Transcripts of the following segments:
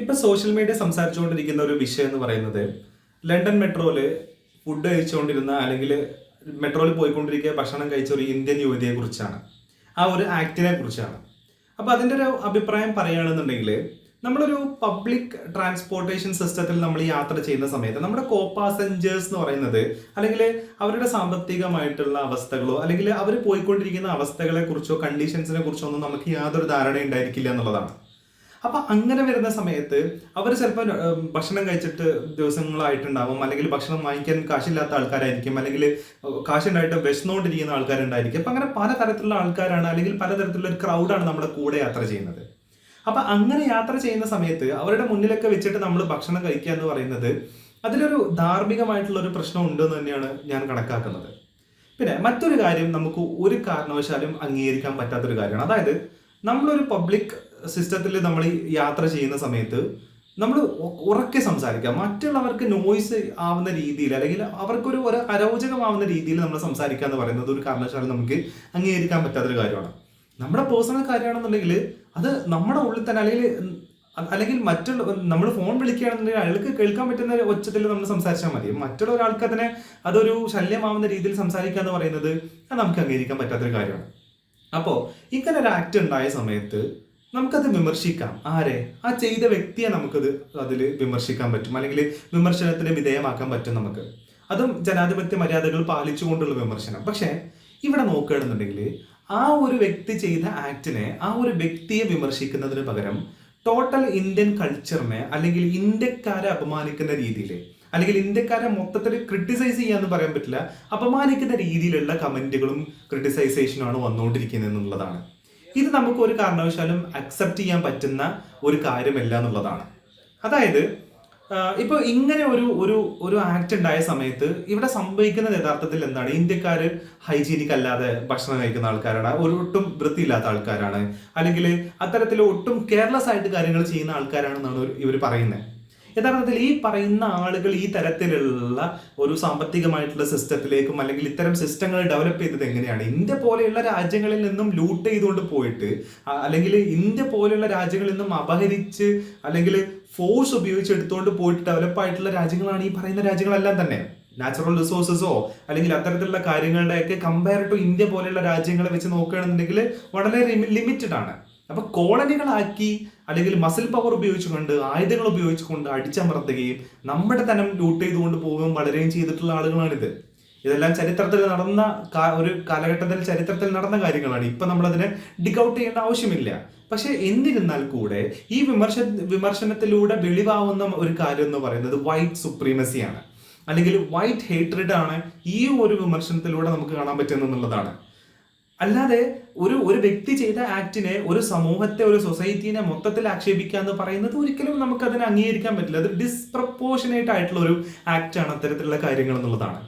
ഇപ്പൊ social media സംസാരിച്ചുകൊണ്ടിരിക്കുന്ന ഒരു വിഷയം എന്ന് പറയുന്നത് ലണ്ടൻ മെട്രോയിൽ ഫുഡ് കഴിച്ചുകൊണ്ടിരുന്ന അല്ലെങ്കിൽ മെട്രോയിൽ പോയിക്കൊണ്ടിരിക്കുക ഭക്ഷണം കഴിച്ച ഒരു ഇന്ത്യൻ യുവതിയെ കുറിച്ചാണ്. ആ ഒരു ആക്ടിനെ കുറിച്ചാണ്. അപ്പൊ അതിന്റെ ഒരു അഭിപ്രായം പറയുകയാണെന്നുണ്ടെങ്കിൽ നമ്മളൊരു പബ്ലിക് ട്രാൻസ്പോർട്ടേഷൻ സിസ്റ്റത്തിൽ നമ്മൾ യാത്ര ചെയ്യുന്ന സമയത്ത് നമ്മുടെ കോ പാസഞ്ചേഴ്സ് എന്ന് പറയുന്നത് അല്ലെങ്കിൽ അവരുടെ സാമ്പത്തികമായിട്ടുള്ള അവസ്ഥകളോ അല്ലെങ്കിൽ അവർ പോയിക്കൊണ്ടിരിക്കുന്ന അവസ്ഥകളെ കുറിച്ചോ കണ്ടീഷൻസിനെ കുറിച്ചോ ഒന്നും നമുക്ക് യാതൊരു ധാരണ ഉണ്ടായിരിക്കില്ല എന്നുള്ളതാണ്. അപ്പൊ അങ്ങനെ വരുന്ന സമയത്ത് അവർ ചിലപ്പോൾ ഭക്ഷണം കഴിച്ചിട്ട് ദിവസങ്ങളായിട്ടുണ്ടാവും. അല്ലെങ്കിൽ ഭക്ഷണം വാങ്ങിക്കാൻ കാശില്ലാത്ത ആൾക്കാരായിരിക്കും. അല്ലെങ്കിൽ കാശുണ്ടായിട്ട് വിശന്നുകൊണ്ടിരിക്കുന്ന ആൾക്കാരുണ്ടായിരിക്കും. അപ്പൊ അങ്ങനെ പലതരത്തിലുള്ള ആൾക്കാരാണ്. അല്ലെങ്കിൽ പലതരത്തിലുള്ള ഒരു ക്രൗഡാണ് നമ്മുടെ കൂടെ യാത്ര ചെയ്യുന്നത്. അപ്പൊ അങ്ങനെ യാത്ര ചെയ്യുന്ന സമയത്ത് അവരുടെ മുന്നിലൊക്കെ വെച്ചിട്ട് നമ്മൾ ഭക്ഷണം കഴിക്കുക എന്ന് പറയുന്നത് അതിലൊരു ധാർമ്മികമായിട്ടുള്ള ഒരു പ്രശ്നം ഉണ്ടെന്ന് തന്നെയാണ് ഞാൻ കണക്കാക്കുന്നത്. പിന്നെ മറ്റൊരു കാര്യം നമുക്ക് ഒരു കാരണവശാലും അംഗീകരിക്കാൻ പറ്റാത്തൊരു കാര്യമാണ്. അതായത് നമ്മളൊരു പബ്ലിക് സിസ്റ്റത്തിൽ നമ്മൾ ഈ യാത്ര ചെയ്യുന്ന സമയത്ത് നമ്മൾ ഉറക്കെ സംസാരിക്കുക മറ്റുള്ളവർക്ക് നോയ്സ് ആവുന്ന രീതിയിൽ അല്ലെങ്കിൽ അവർക്കൊരു ഒരു അരോചകമാവുന്ന രീതിയിൽ നമ്മൾ സംസാരിക്കുക എന്ന് പറയുന്നത് ഒരു കാരണവശാലും നമുക്ക് അംഗീകരിക്കാൻ പറ്റാത്തൊരു കാര്യമാണ്. നമ്മുടെ പേഴ്സണൽ കാര്യമാണെന്നുണ്ടെങ്കിൽ അത് നമ്മുടെ ഉള്ളിൽ തന്നെ അല്ലെങ്കിൽ അല്ലെങ്കിൽ മറ്റുള്ള നമ്മൾ ഫോൺ വിളിക്കുകയാണെന്നുണ്ടെങ്കിൽ അയാൾക്ക് കേൾക്കാൻ പറ്റുന്ന ഒച്ചത്തിൽ നമ്മൾ സംസാരിച്ചാൽ മതി. മറ്റുള്ള ഒരാൾക്ക് അതിനെ അതൊരു ശല്യമാവുന്ന രീതിയിൽ സംസാരിക്കുക എന്ന് പറയുന്നത് നമുക്ക് അംഗീകരിക്കാൻ പറ്റാത്തൊരു കാര്യമാണ്. അപ്പോൾ ഇങ്ങനെ ഒരു ആക്ട് ഉണ്ടായ സമയത്ത് നമുക്കത് വിമർശിക്കാം. ആരെ? ആ ചെയ്ത വ്യക്തിയെ നമുക്കത് അതിൽ വിമർശിക്കാൻ പറ്റും. അല്ലെങ്കിൽ വിമർശനത്തിന് വിധേയമാക്കാൻ പറ്റും നമുക്ക്. അതും ജനാധിപത്യ മര്യാദകൾ പാലിച്ചുകൊണ്ടുള്ള വിമർശനം. പക്ഷേ ഇവിടെ നോക്കുകയാണെന്നുണ്ടെങ്കിൽ ആ ഒരു വ്യക്തി ചെയ്ത ആക്ടിനെ ആ ഒരു വ്യക്തിയെ വിമർശിക്കുന്നതിന് പകരം ടോട്ടൽ ഇന്ത്യൻ കൾച്ചറിനെ അല്ലെങ്കിൽ ഇന്ത്യക്കാരെ അപമാനിക്കുന്ന രീതിയിൽ അല്ലെങ്കിൽ ഇന്ത്യക്കാരെ മൊത്തത്തിൽ ക്രിട്ടിസൈസ് ചെയ്യാന്ന് പറയാൻ പറ്റില്ല അപമാനിക്കുന്ന രീതിയിലുള്ള കമന്റുകളും ക്രിട്ടിസൈസേഷനുമാണ് വന്നുകൊണ്ടിരിക്കുന്നത് എന്നുള്ളതാണ് ഇത് നമുക്ക് ഒരു കാരണവശാലും അക്സെപ്റ്റ് ചെയ്യാൻ പറ്റുന്ന ഒരു കാര്യമല്ല എന്നുള്ളതാണ്. അതായത് ഇപ്പൊ ഇങ്ങനെ ഒരു ഒരു ഒരു ആക്ട് ഉണ്ടായ സമയത്ത് ഇവിടെ സംഭവിക്കുന്നത് യഥാർത്ഥത്തിൽ എന്താണ്? ഇന്ത്യക്കാർ ഹൈജീനിക് അല്ലാതെ ഭക്ഷണം കഴിക്കുന്ന ആൾക്കാരാണ് ഒരു ഒട്ടും വൃത്തിയില്ലാത്ത ആൾക്കാരാണ്. അല്ലെങ്കിൽ അത്തരത്തിൽ ഒട്ടും കെയർലെസ് ആയിട്ട് കാര്യങ്ങൾ ചെയ്യുന്ന ആൾക്കാരാണെന്നാണ് ഇവർ പറയുന്നത്. യഥാർത്ഥത്തിൽ ഈ പറയുന്ന ആളുകൾ ഈ തരത്തിലുള്ള ഒരു സാമ്പത്തികമായിട്ടുള്ള സിസ്റ്റത്തിലേക്കും അല്ലെങ്കിൽ ഇത്തരം സിസ്റ്റങ്ങൾ ഡെവലപ്പ് ചെയ്തത് എങ്ങനെയാണ്? ഇന്ത്യ പോലെയുള്ള രാജ്യങ്ങളിൽ നിന്നും ലൂട്ട് ചെയ്തുകൊണ്ട് പോയിട്ട് അല്ലെങ്കിൽ ഇന്ത്യ പോലെയുള്ള രാജ്യങ്ങളിൽ നിന്നും അപഹരിച്ച് അല്ലെങ്കിൽ ഫോഴ്സ് ഉപയോഗിച്ച് എടുത്തുകൊണ്ട് പോയിട്ട് ഡെവലപ്പ് ആയിട്ടുള്ള രാജ്യങ്ങളാണ് ഈ പറയുന്ന രാജ്യങ്ങളെല്ലാം തന്നെ. നാച്ചുറൽ റിസോഴ്സസോ അല്ലെങ്കിൽ അത്തരത്തിലുള്ള കാര്യങ്ങളുടെയൊക്കെ കമ്പയർ ടു ഇന്ത്യ പോലെയുള്ള രാജ്യങ്ങളെ വെച്ച് നോക്കുകയാണെന്നുണ്ടെങ്കിൽ വളരെ ലിമിറ്റഡ് ആണ്. അപ്പൊ കോളനികളാക്കി അല്ലെങ്കിൽ മസിൽ പവർ ഉപയോഗിച്ചുകൊണ്ട് ആയുധങ്ങൾ ഉപയോഗിച്ചുകൊണ്ട് അടിച്ചമർത്തുകയും നമ്മുടെ തനം ലൂട്ട് ചെയ്തുകൊണ്ട് പോവുകയും വളരുകയും ചെയ്തിട്ടുള്ള ആളുകളാണിത്. ഇതെല്ലാം ചരിത്രത്തിൽ നടന്ന ഒരു കാലഘട്ടത്തിൽ ചരിത്രത്തിൽ നടന്ന കാര്യങ്ങളാണ്. ഇപ്പൊ ഡിഗ് ഔട്ട് ചെയ്യേണ്ട ആവശ്യമില്ല. പക്ഷെ എന്നിരുന്നാൽ കൂടെ ഈ വിമർശ വിമർശനത്തിലൂടെ വെളിവാവുന്ന ഒരു കാര്യം എന്ന് പറയുന്നത് വൈറ്റ് സുപ്രീമസിയാണ് അല്ലെങ്കിൽ വൈറ്റ് ഹേട്രഡ് ആണ് ഈ ഒരു വിമർശനത്തിലൂടെ നമുക്ക് കാണാൻ പറ്റുന്നുള്ളതാണ് അല്ലാതെ ഒരു ഒരു വ്യക്തി ചെയ്ത ആക്ടിനെ ഒരു സമൂഹത്തെ ഒരു സൊസൈറ്റീനെ മൊത്തത്തിൽ ആക്ഷേപിക്കുക എന്ന് പറയുന്നത് ഒരിക്കലും നമുക്ക് അതിനെ അംഗീകരിക്കാൻ പറ്റില്ല. അത് ഡിസ്പ്രപ്പോർഷനേറ്റ് ആയിട്ടുള്ള ഒരു ആക്ട് ആണ് അത്തരത്തിലുള്ള കാര്യങ്ങൾ എന്നുള്ളതാണ്.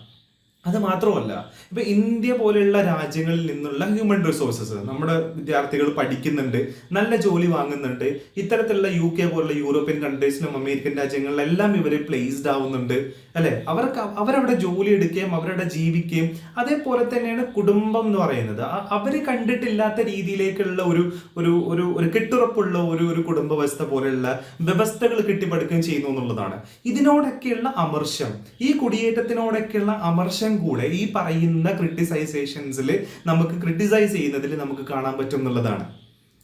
അത് മാത്രമല്ല ഇപ്പൊ ഇന്ത്യ പോലെയുള്ള രാജ്യങ്ങളിൽ നിന്നുള്ള ഹ്യൂമൻ റിസോഴ്സസ് നമ്മുടെ വിദ്യാർത്ഥികൾ പഠിക്കുന്നുണ്ട് നല്ല ജോലി വാങ്ങുന്നുണ്ട് ഇത്തരത്തിലുള്ള യു കെ പോലുള്ള യൂറോപ്യൻ കൺട്രീസിലും അമേരിക്കൻ രാജ്യങ്ങളിലെല്ലാം ഇവരെ പ്ലേസ്ഡ് ആവുന്നുണ്ട് അല്ലെ? അവർക്ക് അവരവിടെ ജോലി എടുക്കുകയും അവരവിടെ ജീവിക്കുകയും അതേപോലെ തന്നെയാണ് കുടുംബം എന്ന് പറയുന്നത്. അവർ കണ്ടിട്ടില്ലാത്ത രീതിയിലേക്കുള്ള ഒരു ഒരു ഒരു ഒരു കെട്ടുറപ്പുള്ള ഒരു ഒരു കുടുംബ വ്യവസ്ഥ പോലെയുള്ള വ്യവസ്ഥകൾ കെട്ടിപ്പടുക്കുകയും ചെയ്യുന്നു എന്നുള്ളതാണ്. ഇതിനോടൊക്കെയുള്ള അമർഷം ഈ കുടിയേറ്റത്തിനോടൊക്കെയുള്ള അമർഷം സെക്ഷൻ കൂടെ ഈ പറയുന്ന ക്രിട്ടിസൈസേഷൻസിൽ നമുക്ക് ക്രിട്ടിസൈസ് ചെയ്യുന്നതിൽ നമുക്ക് കാണാൻ പറ്റും എന്നുള്ളതാണ്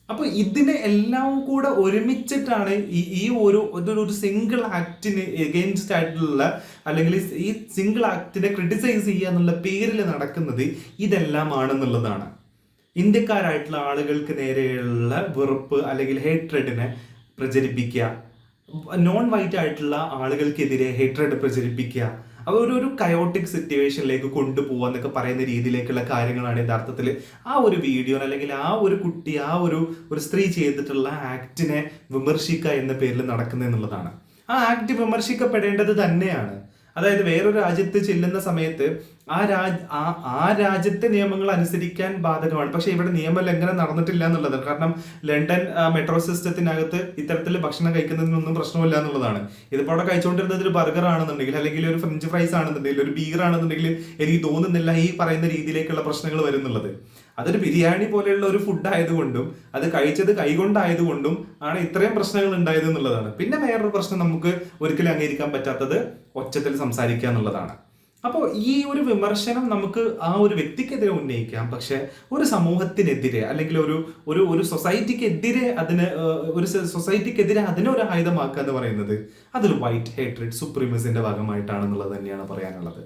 അപ്പൊ ഇതിനെ എല്ലാം കൂടെ ഒരുമിച്ചിട്ടാണ് ഈ ഈ ഒരു സിംഗിൾ ആക്ടിന് എഗെയിൻസ്റ്റ് ആയിട്ടുള്ള അല്ലെങ്കിൽ ഈ സിംഗിൾ ആക്ടിനെ ക്രിട്ടിസൈസ് ചെയ്യുക എന്നുള്ള പേരിൽ നടക്കുന്നത് ഇതെല്ലാം ആണെന്നുള്ളതാണ് ഇന്ത്യക്കാരായിട്ടുള്ള ആളുകൾക്ക് നേരെയുള്ള വെറുപ്പ് അല്ലെങ്കിൽ ഹേട്രഡിനെ പ്രചരിപ്പിക്കുക. നോൺ വൈറ്റ് ആയിട്ടുള്ള ആളുകൾക്കെതിരെ ഹേട്രഡ് പ്രചരിപ്പിക്കുക. അവർ ഒരു ഒരു കയോട്ടിക് സിറ്റുവേഷനിലേക്ക് കൊണ്ടുപോകുക എന്നൊക്കെ പറയുന്ന രീതിയിലേക്കുള്ള കാര്യങ്ങളാണ് യഥാർത്ഥത്തിൽ ആ ഒരു വീഡിയോ അല്ലെങ്കിൽ ആ ഒരു കുട്ടി ആ ഒരു ഒരു സ്ത്രീ ചെയ്തിട്ടുള്ള ആക്ടിനെ വിമർശിക്കുക എന്ന പേരിൽ നടക്കുന്നത് എന്നുള്ളതാണ്. ആ ആക്ട് വിമർശിക്കപ്പെടേണ്ടത് തന്നെയാണ്. അതായത് വേറൊരു രാജ്യത്ത് ചെല്ലുന്ന സമയത്ത് ആ രാജ് ആ ആ രാജ്യത്തെ നിയമങ്ങൾ അനുസരിക്കാൻ ബാധകമാണ്. പക്ഷേ ഇവിടെ നിയമലംഘനം നടന്നിട്ടില്ല എന്നുള്ളത്. കാരണം ലണ്ടൻ മെട്രോ സിസ്റ്റത്തിനകത്ത് ഇത്തരത്തിൽ ഭക്ഷണം കഴിക്കുന്നതിനൊന്നും പ്രശ്നമില്ല എന്നുള്ളതാണ്. ഇതിപ്പോൾ അവിടെ കഴിച്ചുകൊണ്ടിരുന്നത് ഒരു ബർഗർ ആണെന്നുണ്ടെങ്കിൽ അല്ലെങ്കിൽ ഒരു ഫ്രഞ്ച് ഫ്രൈസ് ആണെന്നുണ്ടെങ്കിൽ ഒരു ബീഗർ ആണെന്നുണ്ടെങ്കിൽ എനിക്ക് തോന്നുന്നില്ല ഈ പറയുന്ന രീതിയിലേക്കുള്ള പ്രശ്നങ്ങൾ വരുന്നുള്ളത്. അതൊരു ബിരിയാണി പോലെയുള്ള ഒരു ഫുഡ് ആയതുകൊണ്ടും അത് കഴിച്ചത് കൈകൊണ്ടായതുകൊണ്ടും ആണ് ഇത്രയും പ്രശ്നങ്ങൾ ഉണ്ടായത് എന്നുള്ളതാണ്. പിന്നെ വേറൊരു പ്രശ്നം നമുക്ക് ഒരിക്കലും അംഗീകരിക്കാൻ പറ്റാത്തത് ഒച്ചത്തിൽ സംസാരിക്കുക എന്നുള്ളതാണ്. അപ്പോൾ ഈ ഒരു വിമർശനം നമുക്ക് ആ ഒരു വ്യക്തിക്കെതിരെ ഉന്നയിക്കാം. പക്ഷെ ഒരു സമൂഹത്തിനെതിരെ അല്ലെങ്കിൽ ഒരു ഒരു ഒരു സൊസൈറ്റിക്കെതിരെ അതിന് ഒരു സൊസൈറ്റിക്കെതിരെ അതിനെ ഒരു ആയുധമാക്കുക എന്ന് പറയുന്നത് അതൊരു വൈറ്റ് ഹേട്രിഡ് സുപ്രീമസിന്റെ ഭാഗമായിട്ടാണെന്നുള്ളത് തന്നെയാണ് പറയാനുള്ളത്.